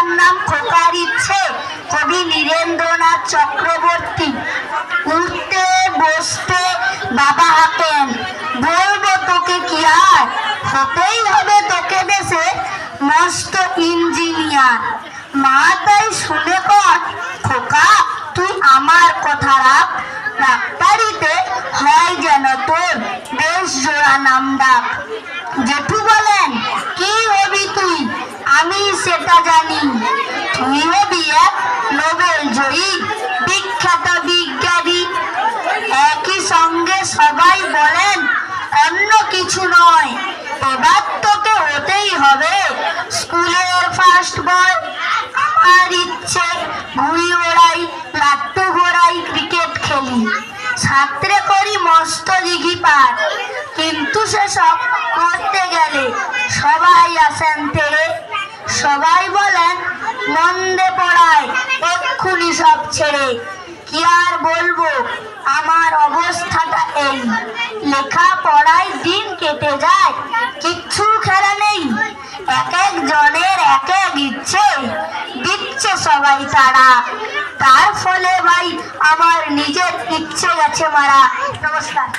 পিতার নাম খোকার ইচ্ছে কবি নীরেন্দ্রনাথ চক্রবর্তী। উঠতে, বসতে বাবা হাঁকেন বলব তোকে কি আর? হতেই হবে তোকে দেশে মস্ত ইঞ্জিনিয়ার। মা তাই শুনে কর, খোকা, তুই আমার কথা রাখ। ডাক্তারিতে হয় যেন তোর দেশ জোড়া নাম ডাক। জেঠু বলেন কি হবি তুই আমি সেটা জানি তুই হবি এক নোবেল জয়ী বিখ্যাত বিজ্ঞানী একই সঙ্গে সবাই বলেন, অন্য কিছু নয়, এবার তোকে হতেই হবে। স্কুলের ফার্স্ট বয় আমার ইচ্ছে, ঘুড়ি ওড়াই, লাট্টু ঘোড়াই ক্রিকেট খেলি। ছাত্রে করি মস্ত দিঘি পার। কিন্তু সেসব করতে গেলে সবাই আসেন তেরে সবাই বলেন মন্দে পড়ায় এক্ষুনি সব ছেড়ে। কি আর বলব, আমার অবস্থাটা এই। লেখা পড়ায় দিন কেটে যায়, কিচ্ছু খেলা নেই। এক এক জনের এক এক ইচ্ছে, দিচ্ছে সবাই তারা। তার ফলে ভাই, আমার নিজের ইচ্ছে গেছে মারা। নমস্কার।